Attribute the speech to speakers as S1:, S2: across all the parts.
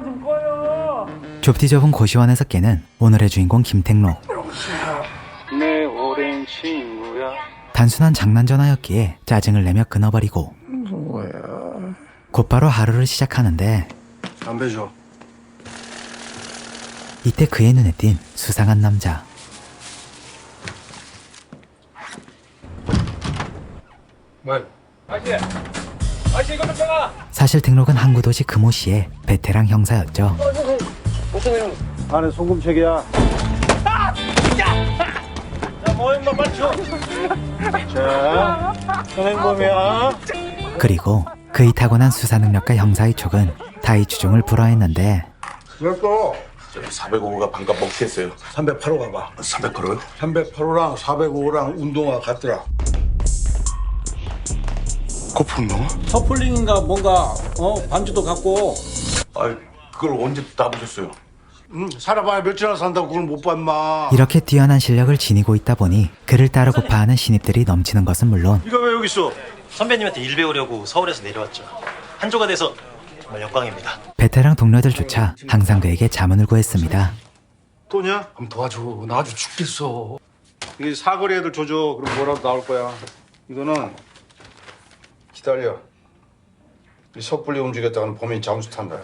S1: 좀 꺼요.
S2: 좁디 좁은 고시원에서 깨는 오늘의 주인공 김택로.
S1: 내 오랜 친구야.
S2: 단순한 장난 전화였기에 짜증을 내며 끊어버리고
S3: 뭐야?
S2: 곧바로 하루를 시작하는데
S3: 담배 줘.
S2: 이때 그의 눈에 띈 수상한 남자. 사실 등록은 항구도시 금호시의 베테랑 형사였죠.
S3: 안에 송금책이야. 자, 뭐 임마 빨리 줘. 자, 선행범이야.
S2: 그리고 그의 타고난 수사 능력과 형사의 촉은 다이 추종을 불허했는데
S3: 몇 거?
S4: 405가 반값 먹겠어요.
S3: 308호 가 봐.
S4: 308호요?
S3: 308호랑 405랑 운동화 같더라.
S4: 거품 넣어?
S5: 커플링인가 뭔가 어 반지도 갖고
S4: 아, 그걸 언제 다 보셨어요?
S3: 응, 살아봐야 며칠이나 산다고 그걸 못 봐, 임마.
S2: 이렇게 뛰어난 실력을 지니고 있다 보니 그를 따르고파 하는 신입들이 넘치는 것은 물론
S3: 이거 왜 여기 있어?
S6: 선배님한테 일 배우려고 서울에서 내려왔죠. 한 조가 돼서 정말 영광입니다.
S2: 베테랑 동료들조차 항상 그에게 자문을 구했습니다.
S3: 또냐?
S4: 그럼 도와줘. 나 아주 죽겠어.
S3: 이게 사거리 애들 줘줘. 그럼 뭐라도 나올 거야. 이거는 기다려. 이 섣불리 움직였다가는 범인이 장수 탄다.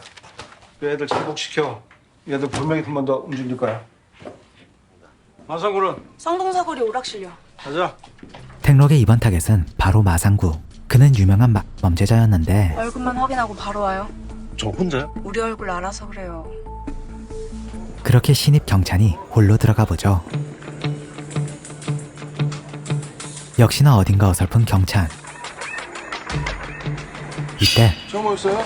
S3: 그 애들 잠복시켜. 얘들 분명히 한 번 더 움직일 거야. 마상구는
S7: 성동사거리 오락실요.
S3: 가자.
S2: 택록의 이번 타겟은 바로 마상구. 그는 유명한 마- 범죄자였는데
S7: 얼굴만 확인하고 바로 와요.
S6: 저 혼자요?
S7: 우리 얼굴 알아서 그래요.
S2: 그렇게 신입 경찰이 홀로 들어가 보죠. 역시나 어딘가 어설픈 경찰. 이때
S3: 저 뭐였어요?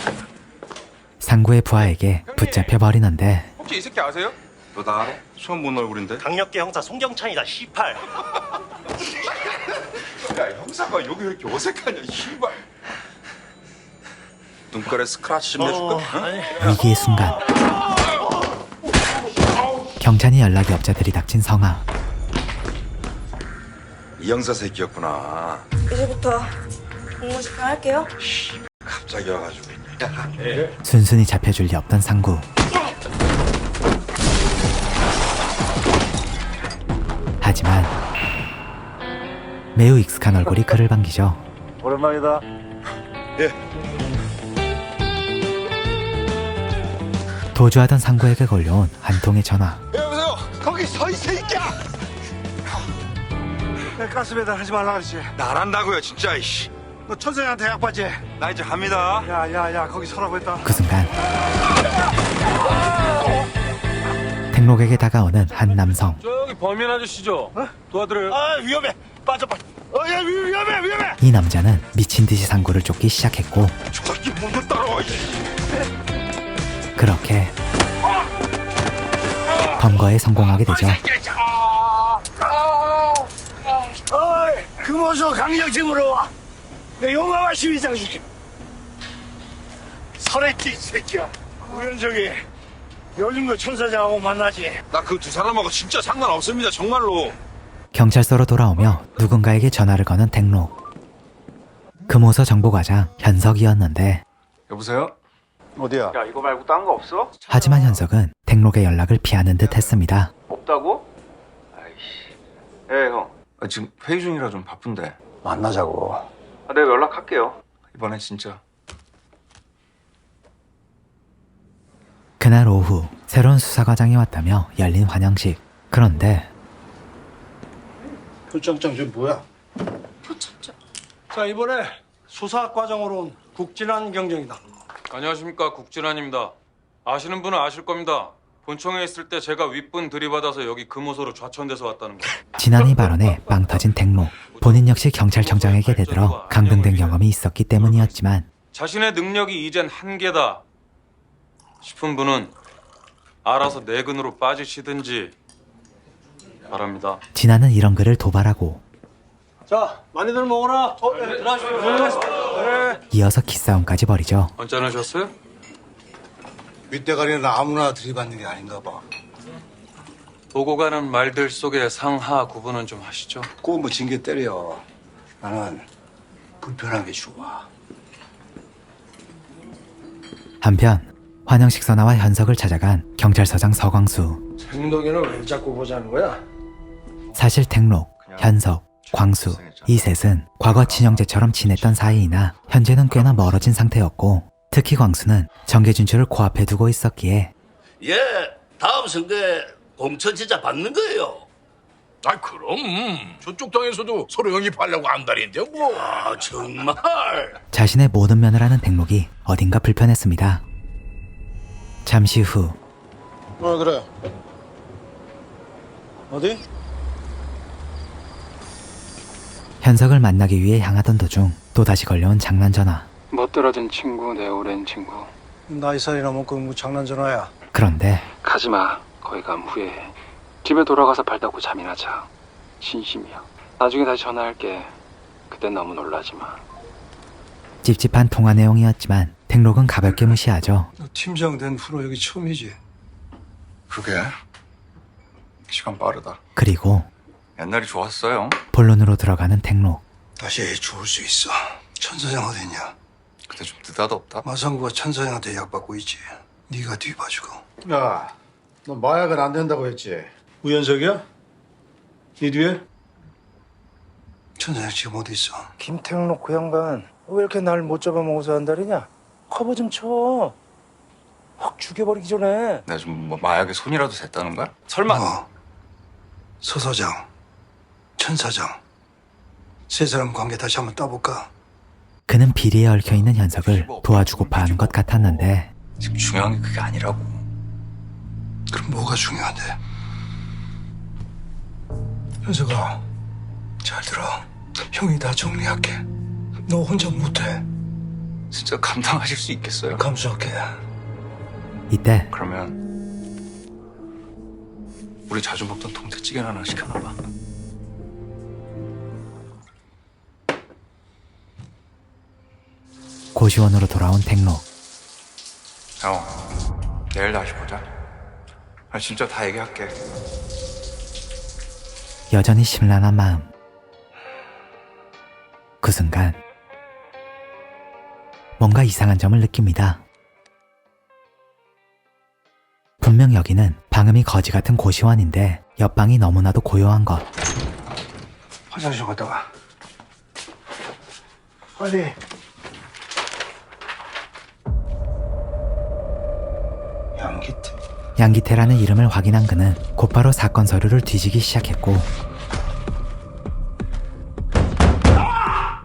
S2: 상구의 부하에게 붙잡혀 버리는데
S8: 혹시 이 새끼 아세요? 너나 알아? 처음 본 얼굴인데?
S6: 강력계 형사 송경찬이다. 18.
S8: 야 형사가 여기 왜 이렇게 어색하냐 씨발 눈가에 스크라치 좀 내줄까?
S6: 어,
S8: 응?
S6: 아니.
S2: 위기의 순간 경찰이 연락이 없자 들이 닥친 성아.
S8: 이 형사 새끼였구나
S7: 이제부터 공무 집행할게요.
S8: 갑자기 와가지고
S2: 순순히 잡혀줄 리 없던 상구. 하지만 매우 익숙한 얼굴이 그를 반기죠.
S3: 오랜만이다.
S2: 도주하던 상구에게 걸려온 한 통의 전화.
S8: 여보세요 거기 서 있어 새끼야
S3: 내 가슴에다 하지 말라 그랬지.
S8: 나란다고요 진짜 이씨
S3: 너 천생한테 약 받지?
S8: 나 이제 갑니다
S3: 야, 야, 야, 거기 서라고 했다.
S2: 그 순간 택록에게 다가오는 한 남성.
S1: 저기 범인 아저씨죠? 도와드려요.
S6: 아, 위험해. 빠져 빠져.
S3: 어, 야, 위- 위험해, 위험해!
S2: 이 남자는 미친 듯이 상구를 쫓기 시작했고
S8: 저 새끼 먼저 따라와 이씨.
S2: 그렇게 검거에 성공하게 되죠.
S3: 어이, 금호소 강력증으로 와. 내 용감한 시위장 시켜. 설했지, 이 새끼야. 우연적이 요즘도 천사장하고 만나지.
S8: 나 그 두 사람하고 진짜 상관 없습니다 정말로
S2: 경찰서로 돌아오며 누군가에게 전화를 거는 택록. 금호서 정보과장 현석이었는데
S8: 여보세요?
S3: 어디야?
S1: 야 이거 말고 딴 거 없어?
S2: 하지만 현석은 택록의 연락을 피하는 듯 했습니다.
S1: 없다고? 아이씨. 예 형.
S8: 아, 지금 회의 중이라 좀 바쁜데
S3: 만나자고.
S1: 아, 내가 연락할게요.
S8: 이번엔 진짜
S2: 그날 오후 새로운 수사과장이 왔다며 열린 환영식. 그런데
S3: 표창장 저 뭐야?
S7: 표창장.
S5: 자 이번에 수사 과정으로 온 국진환 경정이다.
S9: 안녕하십니까 국진환입니다. 아시는 분은 아실 겁니다. 본청에 있을 때 제가 윗분 들이받아서 여기 금호소로 좌천돼서 왔다는 거.
S2: 지난해 발언에 빵 터진 택록. 본인 역시 경찰청장에게 대들어 강등된 경험이 있었기 때문이었지만
S9: 자신의 능력이 이젠 한계다 싶은 분은 알아서 내근으로 빠지시든지 바랍니다.
S2: 진아는 이런 글을 도발하고
S5: 자 많이들 먹어라. 어, 네, 들어가시죠.
S2: 이어서 기싸움까지 벌이죠.
S9: 언짢으셨어요?
S3: 윗대가리는 아무나 들이받는 게 아닌가 봐.
S9: 보고 가는 말들 속에 상하 구분은 좀 하시죠.
S3: 꼬무 징계 때려. 나는 불편한 게 좋아.
S2: 한편 환영식서 나와 현석을 찾아간 경찰서장 서광수.
S5: 행동이는 왜 자꾸 보자는 거야?
S2: 사실 택록, 현석, 광수 이 셋은 과거 친형제처럼 지냈던 사이이나 현재는 꽤나 멀어진 상태였고 특히 광수는 정계 진출을 코앞에 두고 있었기에
S10: 예, 다음 선거에 공천 진짜 받는 거예요.
S4: 아 그럼 저쪽 당에서도 서로 영입하려고 안달인데 뭐.
S10: 아, 정말.
S2: 자신의 모든 면을 아는 택록이 어딘가 불편했습니다. 잠시
S5: 후어 그래. 어디?
S2: 현석을 만나기 위해 향하던 도중 또다시 걸려온 장난 전화.
S11: 못 떨어진 친구 내 오랜 친구
S5: 나이 살이나 먹고 뭐 장난 전화야.
S2: 그런데
S11: 가지 마 거기 가면 후회해 집에 돌아가서 발 닦고 잠이나 자 진심이야 나중에 다시 전화할게 그땐 너무 놀라지 마
S2: 찝찝한 통화 내용이었지만 택록은 가볍게 무시하죠.
S5: 너 팀장 된 후로 여기 처음이지.
S8: 그게 시간 빠르다.
S2: 그리고
S8: 옛날이 좋았어요.
S2: 본론으로 들어가는 택록.
S5: 다시 죽을 수 있어. 천 사장 어딨냐?
S8: 그때 좀 느닷없다.
S5: 마상구가 천사장한테 약 받고 있지. 네가 뒤봐주고.
S3: 야, 너 마약은 안 된다고 했지?
S5: 우연석이야? 네 뒤에? 천사장 지금 어디 있어?
S12: 김택록 그 양반 왜 이렇게 날 못 잡아먹어서 한다리냐? 커버 좀 쳐. 확 죽여버리기 전에.
S8: 내가 좀 뭐 마약에 손이라도 댔다는 거야? 설마
S5: 어. 서서장, 천사장. 세 사람 관계 다시 한번 따볼까?
S2: 그는 비리에 얽혀 있는 현석을 도와주고파 하는 것 같았는데
S8: 지금 중요한 게 그게 아니라고.
S5: 그럼 뭐가 중요한데? 현석아, 잘 들어. 형이 다 정리할게. 너 혼자 못해.
S8: 진짜 감당하실 수 있겠어요?
S5: 감수할게.
S2: 이때
S8: 그러면 우리 자주 먹던 동태찌개 하나 시켜놔봐.
S2: 고시원으로 돌아온 택록.
S8: 형, 내일 다시 보자. 아, 진짜 다 얘기할게.
S2: 여전히 심란한 마음. 그 순간 뭔가 이상한 점을 느낍니다. 분명 여기는 방음이 거지 같은 고시원인데 옆방이 너무나도 고요한 것.
S5: 화장실 갔다 와. 빨리. 양기태.
S2: 양기태라는 이름을 확인한 그는 곧바로 사건 서류를 뒤지기 시작했고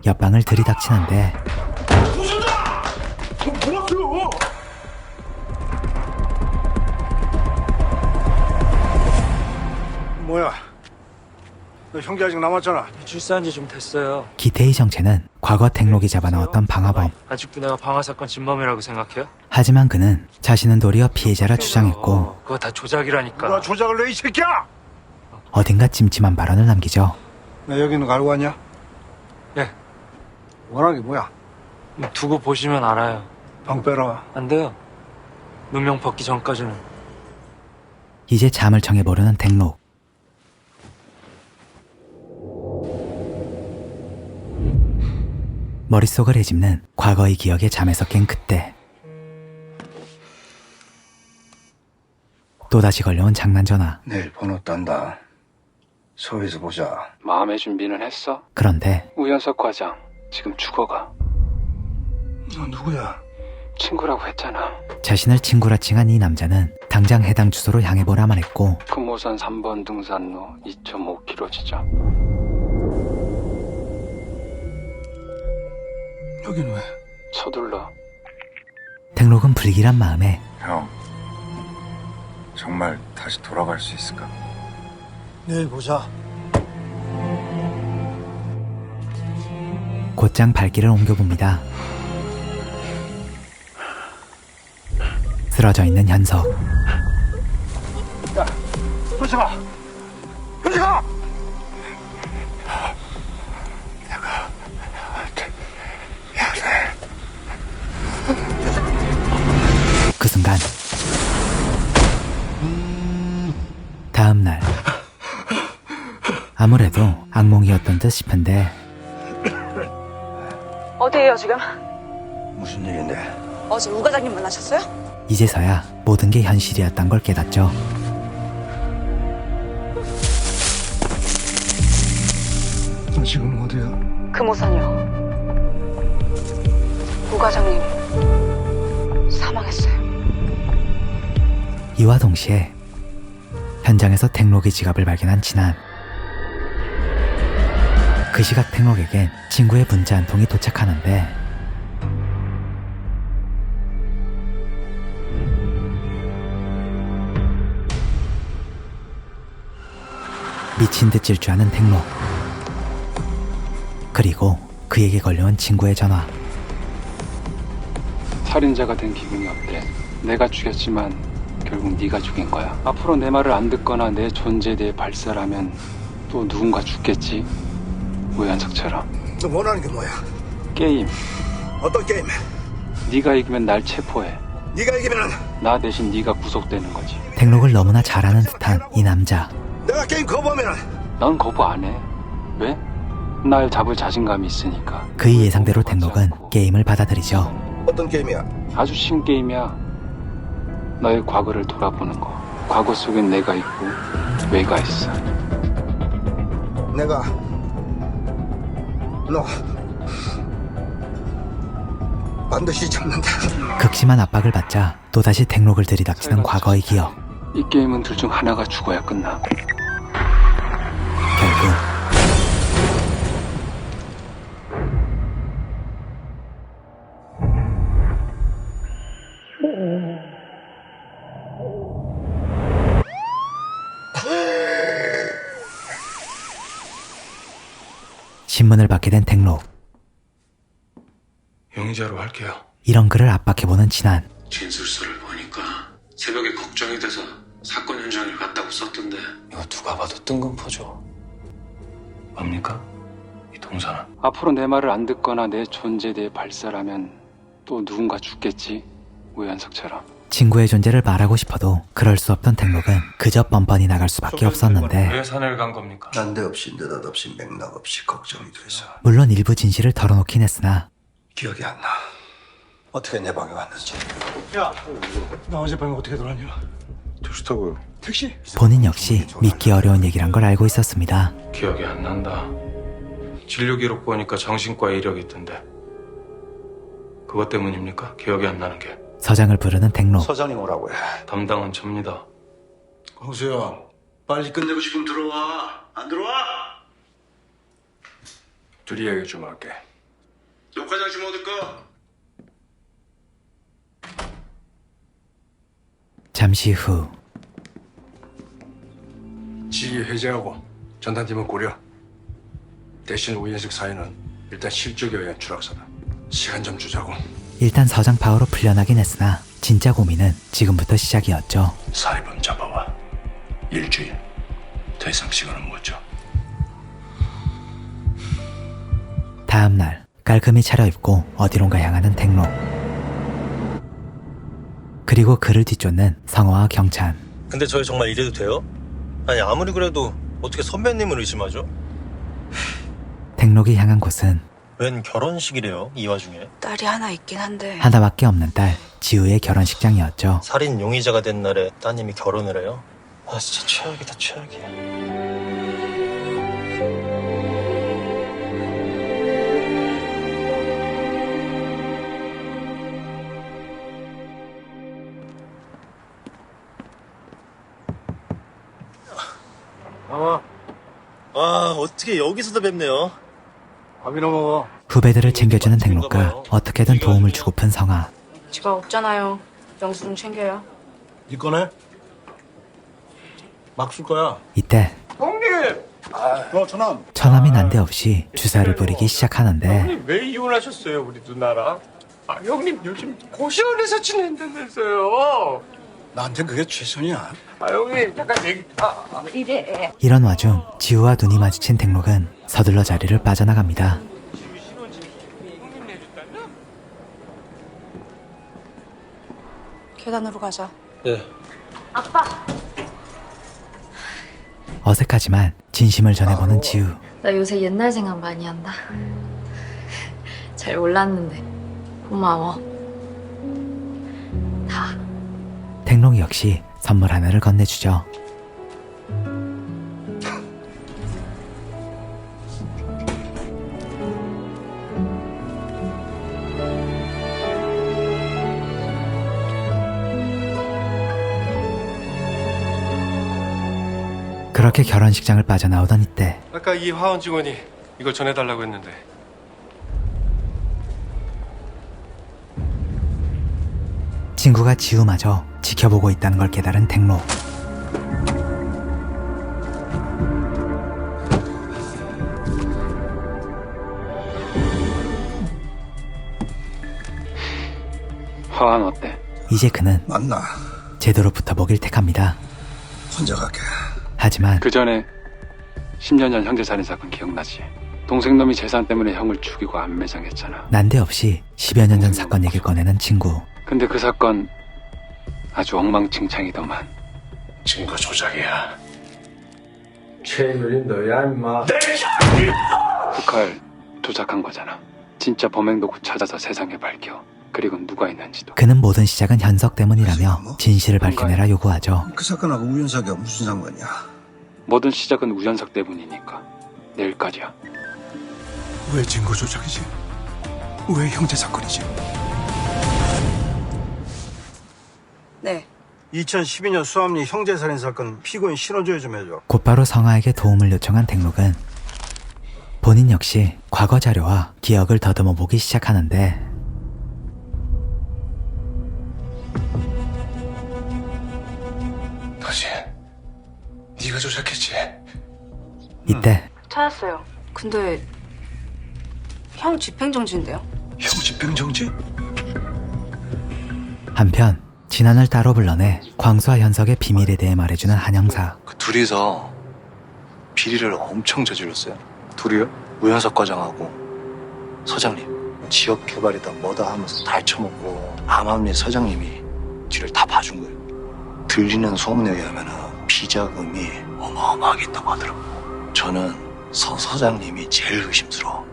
S2: 옆방을 들이닥치는데
S5: 뭐야? 너 형제 아직 남았잖아.
S12: 출산한 지 좀 됐어요.
S2: 기태의 정체는 과거 택록이 잡아넣었던 방화범.
S12: 아직도 내가 방화 사건 진범이라고 생각해요?
S2: 하지만 그는 자신은 도리어 피해자라 주장했고
S12: 어, 그거 다 조작이라니까.
S5: 누가 조작을 내이 새끼야?
S2: 어딘가 찜찜한 발언을 남기죠.
S5: 나 여기는 알고 왔냐?
S12: 네.
S5: 원하는 게 뭐야?
S12: 두고 보시면 알아요.
S5: 방 빼라.
S12: 안 돼요. 누명 벗기 전까지는.
S2: 이제 잠을 청해 보려는 택록. 머릿속을 헤집는 과거의 기억에 잠에서 깬 그때. 또다시 걸려온 장난 전화.
S5: 내일 번호 딴다. 서울에서 보자.
S11: 마음의 준비는 했어?
S2: 그런데
S11: 우연석 과장 지금 죽어가
S5: 너 누구야?
S11: 친구라고 했잖아
S2: 자신을 친구라 칭한 이 남자는 당장 해당 주소로 향해 보라만 했고
S11: 금호산 3번 등산로 2.5km 지점
S5: 여긴 왜?
S11: 서둘러
S2: 택록은 불길한 마음에
S8: 형, 정말 다시 돌아갈 수 있을까?
S5: 내일 보자.
S2: 곧장 발길을 옮겨봅니다. 쓰러져 있는 현석.
S5: 현석아! 현석아!
S2: 그 순간 다음 날 아무래도 악몽이었던 듯 싶은데
S7: 어디에요 지금?
S5: 무슨 일인데?
S7: 어제 우 과장님 만나셨어요?
S2: 이제서야 모든 게 현실이었단 걸 깨닫죠.
S5: 너 지금 어디야?
S7: 금호산이요. 우 과장님 사망했어요.
S2: 이와 동시에 현장에서 택록의 지갑을 발견한 진한 그 시각 택록에겐 친구의 문자 한 통이 도착하는데 미친 듯 질주하는 택록. 그리고 그에게 걸려온 친구의 전화.
S11: 살인자가 된 기분이 어때? 내가 죽였지만 결국 네가 죽인 거야. 앞으로 내 말을 안 듣거나 내 존재에 대해 발설하면 또 누군가 죽겠지. 우연석처럼.
S5: 너 원하는 게 뭐야?
S11: 게임.
S5: 어떤 게임?
S11: 네가 이기면 날 체포해.
S5: 네가 이기면
S11: 나 대신 네가 구속되는 거지.
S2: 택록을 너무나 잘 아는 듯한 이 남자
S5: 내가 게임 거부하면
S11: 넌 거부 안 해. 왜? 날 잡을 자신감이 있으니까.
S2: 그의 예상대로 택록은 게임을 받아들이죠.
S5: 어떤 게임이야?
S11: 아주 쉬운 게임이야. 너의 과거를 돌아보는 거. 과거 속엔 내가 있고 왜가 있어.
S5: 내가 너 반드시 잡는다.
S2: 극심한 압박을 받자 또다시 택록을 들이닥치는 과거의 기억.
S11: 이 게임은 둘 중 하나가 죽어야 끝나.
S2: 결국 신문을 받게 된 택록.
S8: 용의자로 할게요.
S2: 이런 그를 압박해보는 진한.
S13: 진술서를 보니까 새벽에 걱정이 돼서 사건 현장을 갔다고 썼던데
S8: 이거 누가 봐도 뜬금포죠. 뭡니까? 이 동사는?
S11: 앞으로 내 말을 안 듣거나 내 존재에 대해 발설하면 또 누군가 죽겠지. 우연석처럼.
S2: 친구의 존재를 말하고 싶어도 그럴 수 없던 택록은 그저 뻔뻔히 나갈 수밖에 없었는데
S8: 왜 산을 간 겁니까?
S5: 난데없이 느닷없이 맥락 없이 걱정이 돼서
S2: 물론 일부 진실을 털어놓긴 했으나
S5: 기억이 안 나. 어떻게 내 방에 왔는지.
S12: 나 어젯밤에 어떻게 돌았냐?
S3: 택시 타고요.
S12: 택시?
S2: 본인 역시 믿기 어려운 얘기란 걸 알고 있었습니다.
S9: 기억이 안 난다. 진료 기록 보니까 정신과 이력이 있던데. 그것 때문입니까? 기억이 안 나는 게.
S2: 서장을 부르는 택록.
S3: 서장님 오라고 해.
S9: 담당은 접니다.
S3: 광수야, 빨리 끝내고 싶으면 들어와. 안 들어와?
S8: 둘이 얘기 좀 할게.
S3: 녹화장 좀 어딜까?
S2: 잠시 후
S5: 지휘 해제하고 전단팀은 고려. 대신 우연식 사인은 일단 실적에 의한 추락사다. 시간 좀 주자고.
S2: 일단 서장 파워로 풀려나긴 했으나 진짜 고민은 지금부터 시작이었죠.
S5: 살인범 잡아와. 일주일. 더 이상 시간은 못 줘.
S2: 다음 날 깔끔히 차려입고 어디론가 향하는 택록. 그리고 그를 뒤쫓는 성화와 경찬.
S6: 근데 저희 정말 이래도 돼요? 아니 아무리 그래도 어떻게 선배님을 의심하죠?
S2: 택록이 향한 곳은
S6: 웬 결혼식이래요 이 와중에?
S7: 딸이 하나 있긴 한데.
S2: 하나밖에 없는 딸 지우의 결혼식장이었죠.
S6: 살인 용의자가 된 날에 따님이 결혼을 해요? 아 진짜 최악이다 최악이야 아, 아 어떻게 여기서도 뵙네요
S12: 밥이나 먹어.
S2: 후배들을 챙겨주는 택록과 어떻게든 도움을 주고픈 성화.
S7: 지갑 없잖아요. 영수증 챙겨요.
S12: 네 거네? 막쓸 거야.
S2: 이때
S12: 어, 전함.
S2: 처남이 난데없이 주사를 부리기 시작하는데
S14: 왜 이혼하셨어요, 우리 누나랑? 아, 형님 요즘 고시원에서 지낸다면서요.
S5: 나한테 그게 최선이야.
S14: 아, 형님 잠깐 얘기. 아, 아.
S7: 이래.
S2: 이런 와중 지우와 눈이 마주친 택록은 서둘러 자리를 빠져나갑니다.
S7: 계단으로 가자.
S6: 네
S2: 어색하지만 진심을 전해보는 지우.
S15: 나 요새 옛날 생각 많이 한다. 잘 몰랐는데 고마워.
S2: 택록 역시 선물 하나를 건네주죠. 그렇게 결혼식장을 빠져나오던 이때
S11: 아까 이 화원 직원이 이걸 전해달라고 했는데
S2: 친구가 지우마저 지켜보고 있다는 걸 깨달은 택록.
S11: 화환 어때?
S2: 이제 그는
S3: 만나
S2: 제대로 붙어보길 택합니다.
S3: 혼자 갈게.
S2: 하지만
S11: 그 전에 10년 전 형제 살인 사건 기억나지? 동생 놈이 재산 때문에 형을 죽이고 안매장했잖아.
S2: 난데없이 10여 년 전 사건 얘기를 꺼내는 친구.
S11: 근데 그 사건 아주 엉망진창이더만.
S5: 증거 조작이야. 최누린 너야 임마.
S11: 그칼 조작한 거잖아. 진짜 범행 도구 찾아서 세상에 밝혀. 그리고 누가 있는지도.
S2: 그는 모든 시작은 현석 때문이라며 진실을 밝혀내라 요구하죠.
S3: 그 사건하고 우연사가 무슨 상관이야?
S11: 모든 시작은 우연석 때문이니까. 내일까지야.
S5: 왜 증거 조작이지? 왜 형제 사건이지?
S7: 네.
S3: 2012년 수암리 형제살인 사건 피고인 신원조회 좀 해줘.
S2: 곧바로 성아에게 도움을 요청한 택록은 본인 역시 과거 자료와 기억을 더듬어 보기 시작하는데
S5: 너지? 네가 조작했지?
S2: 이때
S7: 찾았어요. 근데 형 집행정지인데요?
S5: 형 집행정지?
S2: 한편 진안을 따로 불러내 광수와 현석의 비밀에 대해 말해주는 한영사.
S16: 그 둘이서 비리를 엄청 저질렀어요. 둘이요? 우현석 과장하고 서장님 지역 개발이다 뭐다 하면서 다 헤쳐먹고 암암리 서장님이 뒤를 다 봐준 거예요. 들리는 소문에 의하면 비자금이 어마어마하게 있다고 하더라고요. 저는 서 서장님이 제일 의심스러워.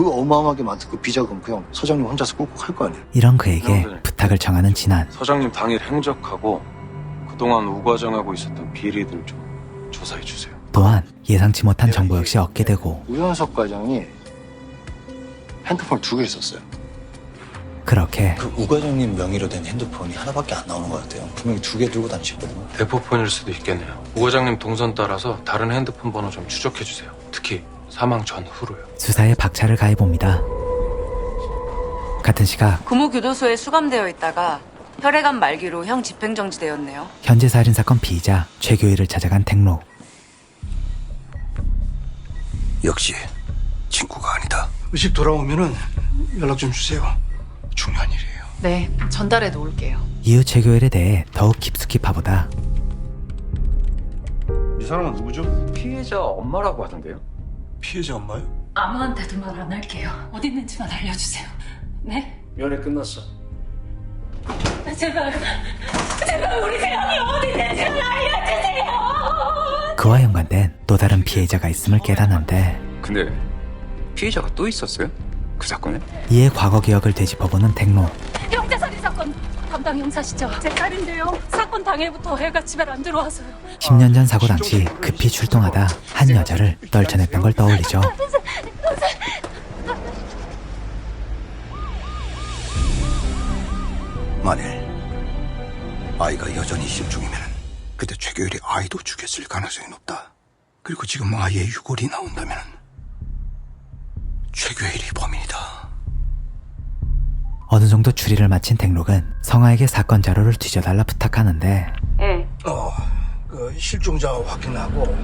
S16: 그 어마어마하게 많은 그 비자금 그냥 서장님 혼자서 꿀꺽 할 거 아니에요.
S2: 이런 그에게 부탁을 청하는 진안.
S9: 서장님 당일 행적하고 그동안 우 과장하고 있었던 비리들 좀 조사해 주세요.
S2: 또한 예상치 못한 정보 역시 얻게 되고
S16: 우현석 과장이 핸드폰 두개 있었어요.
S2: 그렇게
S16: 그 우 과장님 명의로 된 핸드폰이 하나밖에 안 나오는 것 같아요. 분명히 두 개 들고 다니셨거든요.
S9: 대포폰일 수도 있겠네요. 우 과장님 동선 따라서 다른 핸드폰 번호 좀 추적해 주세요. 특히 사망 전후로요.
S2: 수사에 박차를 가해봅니다. 같은 시각
S7: 구모교도소에 수감되어 있다가 혈액암 말기로 형 집행정지되었네요.
S2: 현재 살인 사건 피의자 최교일을 찾아간 택록.
S3: 역시 친구가 아니다. 집 돌아오면은 연락 좀 주세요. 중요한 일이에요.
S17: 네, 전달해 놓을게요.
S2: 이후 최교일에 대해 더욱 깊숙이 파보다
S3: 이 사람은 누구죠?
S8: 피해자 엄마라고 하던데요?
S3: 피해자 엄마요?
S17: 아무한테도 말 안 할게요. 어디 있는지만 알려주세요. 네?
S5: 면회 끝났어.
S17: 제발, 제발 우리 세영이 어디 있는지만 알려주세요.
S2: 그와 연관된 또 다른 피해자가 있음을 깨닫는데
S8: 근데 피해자가 또 있었어요? 그 사건에?
S2: 이에 과거 기억을 되짚어보는 택록.
S17: 담당 형사시죠? 제 딸인데요. 사건 당일부터 애가 집에 안 들어와서요.
S2: 10년 전 사고 당시 급히 출동하다 한 여자를 떨쳐냈던 걸 떠올리죠.
S3: 만일 아이가 여전히 실종이면 그때 최교일이 아이도 죽였을 가능성이 높다. 그리고 지금 아이의 유골이 나온다면 최교일이 범인이다.
S2: 어느 정도 추리를 마친 택록은 성아에게 사건 자료를 뒤져달라 부탁하는데
S7: 예.
S3: 어, 그 실종자 확인하고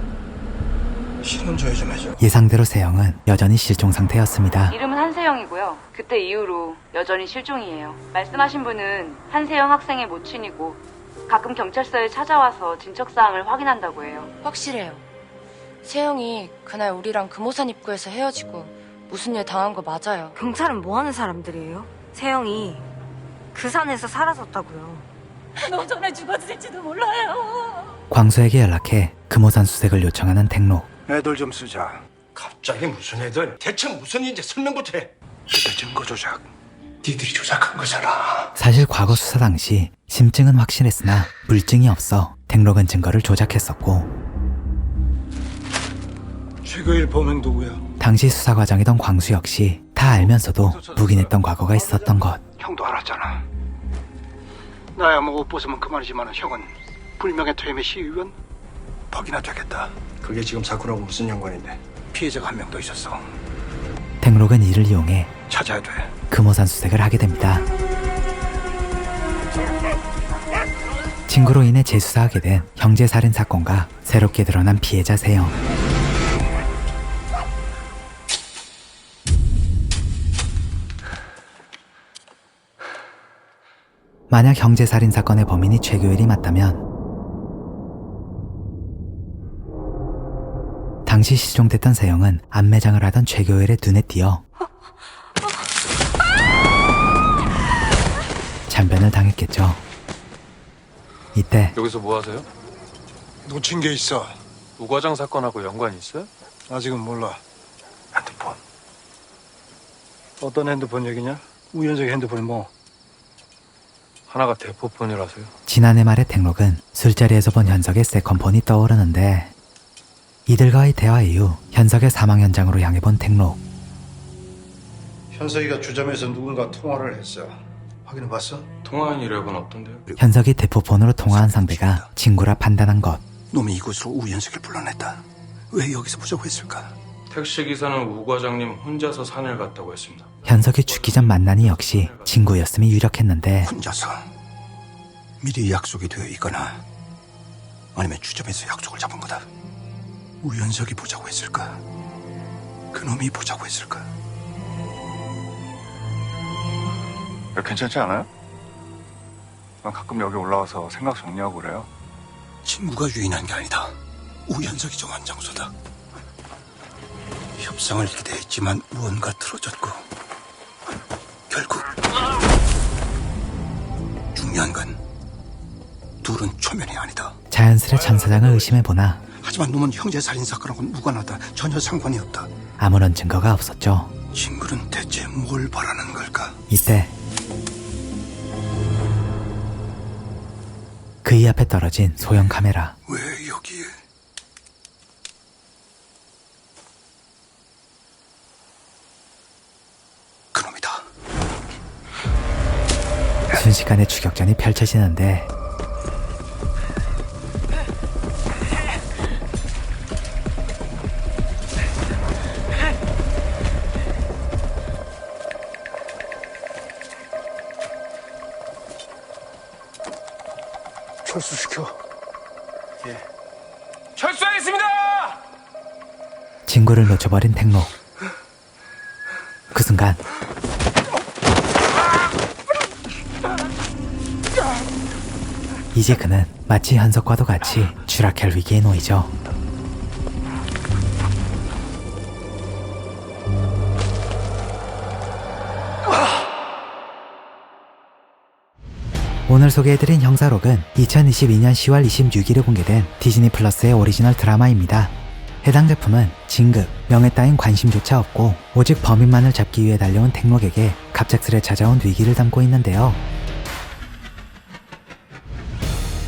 S3: 신원조회 좀 해줘.
S2: 예상대로 세영은 여전히 실종 상태였습니다.
S7: 이름은 한세영이고요. 그때 이후로 여전히 실종이에요. 말씀하신 분은 한세영 학생의 모친이고 가끔 경찰서에 찾아와서 진척 사항을 확인한다고 해요.
S18: 확실해요. 세영이 그날 우리랑 금호산 입구에서 헤어지고 무슨 일 당한 거 맞아요.
S19: 경찰은 뭐 하는 사람들이에요? 세영이 그 산에서 사라졌다고요.
S17: 너 전에 죽었을지도 몰라요.
S2: 광수에게 연락해 금호산 수색을 요청하는 택록.
S3: 애들 좀 쓰자.
S5: 갑자기 무슨 애들? 대체 무슨 일인지 설명부터 해.
S3: 그때 증거 조작
S5: 니들이 조작한 거잖아.
S2: 사실 과거 수사 당시 심증은 확실했으나 물증이 없어 댕록은 증거를 조작했었고
S5: 최고일 범행 도구야.
S2: 당시 수사 과정이던 광수 역시 다 알면서도 묵인했던 과거가 있었던 것.
S5: 형도 알았잖아. 나야 뭐 옷 벗으면 그만이지만 형은 불명예 퇴임의 시의원? 퍽이나 되겠다. 그게 지금 사건하고 무슨 연관인데? 피해자가 한 명 더 있었어.
S2: 댕록은 이를 이용해
S5: 찾아야 돼.
S2: 금호산 수색을 하게 됩니다. 친구로 인해 재수사하게 된 형제살인 사건과 새롭게 드러난 피해자 세영. 만약 형제살인 사건의 범인이 최교일이 맞다면 당시 시종됐던 세영은 안매장을 하던 최교일의 눈에 띄어 잔변을 당했겠죠. 이때
S9: 여기서 뭐 하세요?
S5: 놓친 게 있어.
S9: 우과장 사건하고 연관이 있어요?
S5: 아직은 몰라. 핸드폰. 어떤 핸드폰 얘기냐? 우연적 핸드폰이 뭐?
S9: 하나가 대포폰이라서요.
S2: 지난해 말의 택록은 술자리에서 본 현석의 세컨폰이 떠오르는데 이들과의 대화 이후 현석의 사망 현장으로 향해 본 택록.
S3: 현석이가 주점에서 누군가 통화를 했어. 확인해 봤어?
S9: 통화한 이력은 없던데요?
S2: 현석이 대포폰으로 통화한 상대가 친구라 판단한 것.
S5: 놈이 이곳으로 우연석을 불러냈다. 왜 여기서 보자고 했을까?
S9: 택시 기사는 우 과장님 혼자서 산을 갔다고 했습니다.
S2: 현석이 죽기 전 만난이 역시 친구였음이 유력했는데
S5: 혼자서 미리 약속이 되어 있거나 아니면 주점에서 약속을 잡은 거다. 우연석이 보자고 했을까? 그놈이 보자고 했을까?
S8: 괜찮지 않아요? 난 가끔 여기 올라와서 생각 정리하고 그래요.
S5: 친구가 유인한 게 아니다. 우연석이 정한 장소다. 협상을 기대했지만 무언가 틀어졌고 결국 중요한 건 둘은 초면이 아니다.
S2: 자연스레 참사장을 의심해보나
S5: 하지만 놈은 형제 살인 사건하고는 무관하다. 전혀 상관이 없다.
S2: 아무런 증거가 없었죠.
S5: 친구는 대체 뭘 바라는 걸까?
S2: 이때 그이 앞에 떨어진 소형 카메라.
S5: 왜 여기에? 그놈이다.
S2: 순식간에 추격전이 펼쳐지는데
S5: 철수시켜.
S14: 철수하겠습니다.
S2: 친구를 놓쳐버린 택록. 이제 그는 마치 현석과도 같이 추락할 위기에 놓이죠. 오늘 소개해드린 형사록은 2022년 10월 26일에 공개된 디즈니 플러스의 오리지널 드라마입니다. 해당 제품은 진급, 명예 따윈 관심조차 없고 오직 범인만을 잡기 위해 달려온 택록에게 갑작스레 찾아온 위기를 담고 있는데요.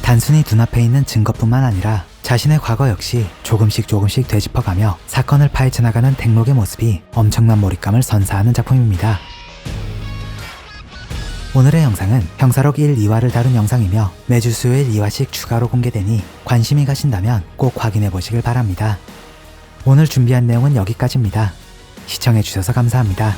S2: 단순히 눈앞에 있는 증거뿐만 아니라 자신의 과거 역시 조금씩 조금씩 되짚어가며 사건을 파헤쳐 나가는 택록의 모습이 엄청난 몰입감을 선사하는 작품입니다. 오늘의 영상은 형사록 1, 2화를 다룬 영상이며 매주 수요일 2화씩 추가로 공개되니 관심이 가신다면 꼭 확인해 보시길 바랍니다. 오늘 준비한 내용은 여기까지입니다. 시청해주셔서 감사합니다.